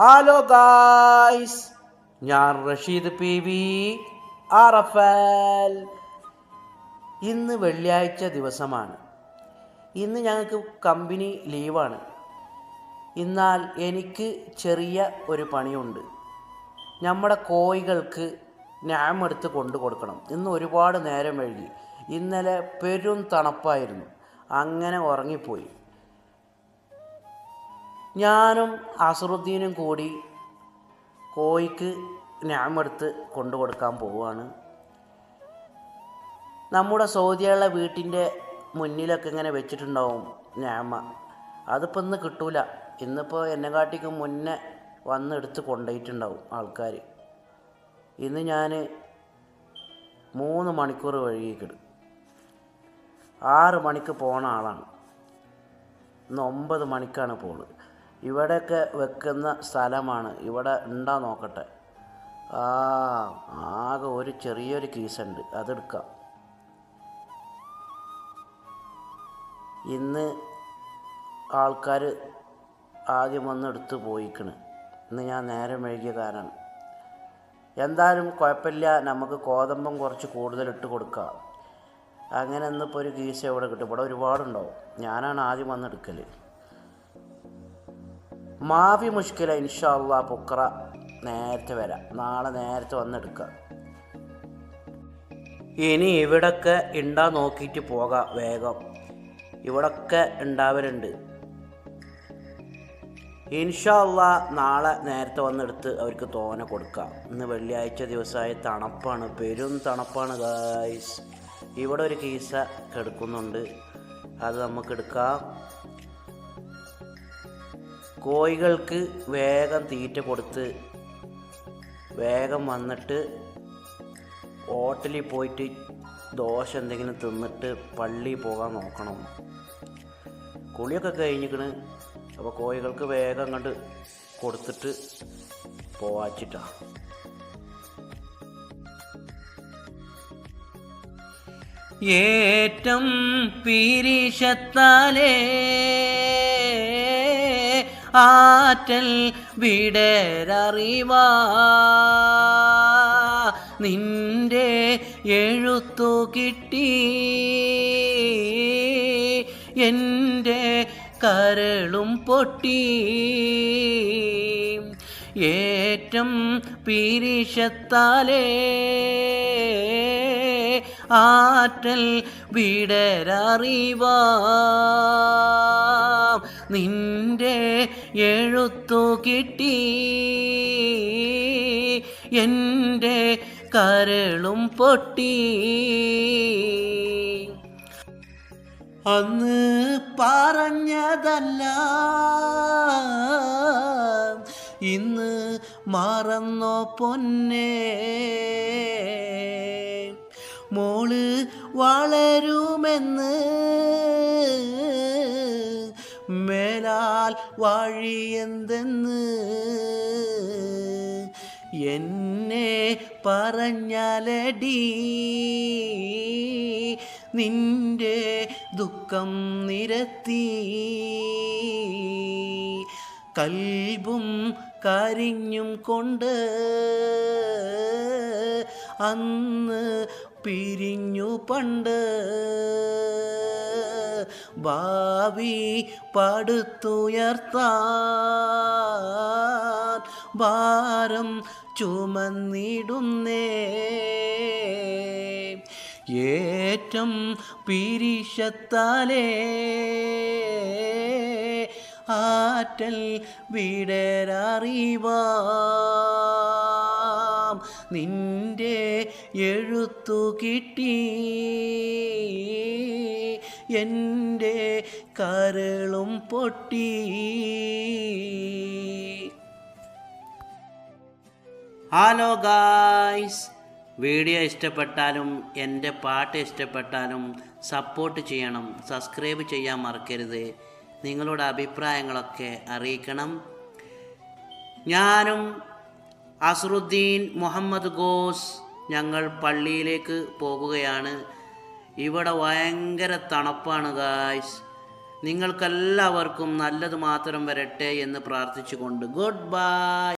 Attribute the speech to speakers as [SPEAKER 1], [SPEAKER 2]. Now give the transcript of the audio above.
[SPEAKER 1] Hello guys ഞാൻ Rasheed P V ആറഫൽ. ഇന്ന് വെള്ളിയാഴ്ച ദിവസമാണ്. ഇന്ന് ഞങ്ങൾക്ക് കമ്പനി ലീവാണ്. എന്നാൽ എനിക്ക് ചെറിയ ഒരു പണിയുണ്ട്. നമ്മുടെ കോഴികൾക്ക് ഞാമെടുത്ത് കൊണ്ടു കൊടുക്കണം. ഇന്ന് ഒരുപാട് നേരം വൈകി. ഇന്നലെ പെരും തണുപ്പായിരുന്നു. അങ്ങനെ ഉറങ്ങിപ്പോയി. ഞാനും അസറുദ്ദീനും കൂടി കോയിക്ക് ഞാമെടുത്ത് കൊണ്ടു കൊടുക്കാൻ പോവുകയാണ്. നമ്മുടെ സൗദിയുള്ള വീട്ടിന്റെ മുന്നിലൊക്കെ ഇങ്ങനെ വെച്ചിട്ടുണ്ടാവും ഞാമ. അതിപ്പോൾ ഇന്ന് കിട്ടൂല. ഇന്നിപ്പോൾ എന്നെ കാട്ടിക്ക് മുന്നേ വന്ന് എടുത്ത് കൊണ്ടുപോയിട്ടുണ്ടാവും ആൾക്കാർ. ഇന്ന് ഞാൻ മൂന്ന് മണിക്കൂർ വഴിയേക്കിടും ആറ് മണിക്ക് പോണ ആളാണ്. ഇന്ന് ഒമ്പത് മണിക്കാണ് പോൾ ഇവിടെയൊക്കെ വെക്കുന്ന സ്ഥലമാണ്. ഇവിടെ ഉണ്ടാ നോക്കട്ടെ. ആ ആകെ ഒരു ചെറിയൊരു കീസുണ്ട്. അതെടുക്കാം. ഇന്ന് ആൾക്കാർ ആദ്യം വന്ന് എടുത്ത് പോയിക്കണ്. ഇന്ന് ഞാൻ നേരം വൈകിയ കാരണം. എന്തായാലും കുഴപ്പമില്ല. നമുക്ക് കോതമ്പം കുറച്ച് കൂടുതൽ ഇട്ട് കൊടുക്കാം. അങ്ങനെ ഇന്നിപ്പോൾ ഒരു കീസ് എവിടെ കിട്ടും? ഇവിടെ ഒരുപാടുണ്ടാവും. ഞാനാണ് ആദ്യം വന്ന് എടുക്കൽ മാഫി മുഷ്കില ഇൻഷാല്ല പുക്ര നേരത്തെ വരാം. നാളെ നേരത്തെ വന്നെടുക്കാം. ഇനി ഇവിടൊക്കെ ഉണ്ടാ നോക്കിയിട്ട് പോകാം വേഗം. ഇവിടൊക്കെ ഉണ്ടാവലുണ്ട് ഇൻഷാല്ല നാളെ നേരത്തെ വന്നെടുത്ത് അവർക്ക് തോന കൊടുക്കാം. ഇന്ന് വെള്ളിയാഴ്ച ദിവസമായ തണുപ്പാണ്. പെരും തണുപ്പാണ് ഗായ്സ് ഇവിടെ ഒരു കീസ കിടക്കുന്നുണ്ട്. അത് നമുക്ക് എടുക്കാം. കോഴികൾക്ക് വേഗം തീറ്റ കൊടുത്ത് വേഗം വന്നിട്ട് ഹോട്ടലിൽ പോയിട്ട് ദോശ എന്തെങ്കിലും തിന്നിട്ട് പള്ളി പോകാൻ നോക്കണം. കുളിയൊക്കെ കഴിഞ്ഞിക്കണ്. അപ്പോൾ കോഴികൾക്ക് വേഗം കണ്ട് കൊടുത്തിട്ട് പോവാച്ചിട്ടാ. ഏറ്റം പീരിഷത്താലേ ആറ്റൽ വിടരറിവാ. നിന്റെ എഴുത്തു കിട്ടി. എന്റെ കരളും പൊട്ടി. ഏറ്റം പീരിഷത്താലേ ആറ്റൽ വിടരറിവാ. നിന്റെ എഴുത്തു കിട്ടി. എന്റെ കരളും പൊട്ടി. അന്ന് പറഞ്ഞതല്ല. ഇന്ന് മറന്നോ പൊന്നേ. മോൾ വളരുമെന്ന്. മേലാൽ വഴിയെന്തെന്ന് എന്നെ പറഞ്ഞാലടി. നിന്റെ ദുഃഖം നിരത്തി. കൽബും കരിഞ്ഞും കൊണ്ട് അന്ന് പിരിഞ്ഞു പണ്ട് ഭാവി പടുത്തുയർത്താൻ ഭാരം ചുമന്നിടുന്നേ. ഏറ്റം പിരിശത്താലേ ആറ്റൽ വിടരറിവാം നിന്റെ എഴുത്തു കിട്ടി. എന്റെ കരളും പൊട്ടി. ഹലോ ഗായ്സ് വീഡിയോ ഇഷ്ടപ്പെട്ടാലും എന്റെ പാട്ട് ഇഷ്ടപ്പെട്ടാലും സപ്പോർട്ട് ചെയ്യണം സബ്സ്ക്രൈബ് ചെയ്യാൻ മറക്കരുത്. നിങ്ങളുടെ അഭിപ്രായങ്ങളൊക്കെ അറിയിക്കണം. ഞാനും അസറുദ്ദീൻ മുഹമ്മദ് ഗോസ് ഞങ്ങൾ പള്ളിയിലേക്ക് പോകുകയാണ്. ഇവിടെ ഭയങ്കര തണുപ്പാണ് ഗായ്സ് നിങ്ങൾക്കെല്ലാവർക്കും നല്ലത് മാത്രം വരട്ടെ എന്ന് പ്രാർത്ഥിച്ചുകൊണ്ട്. Good bye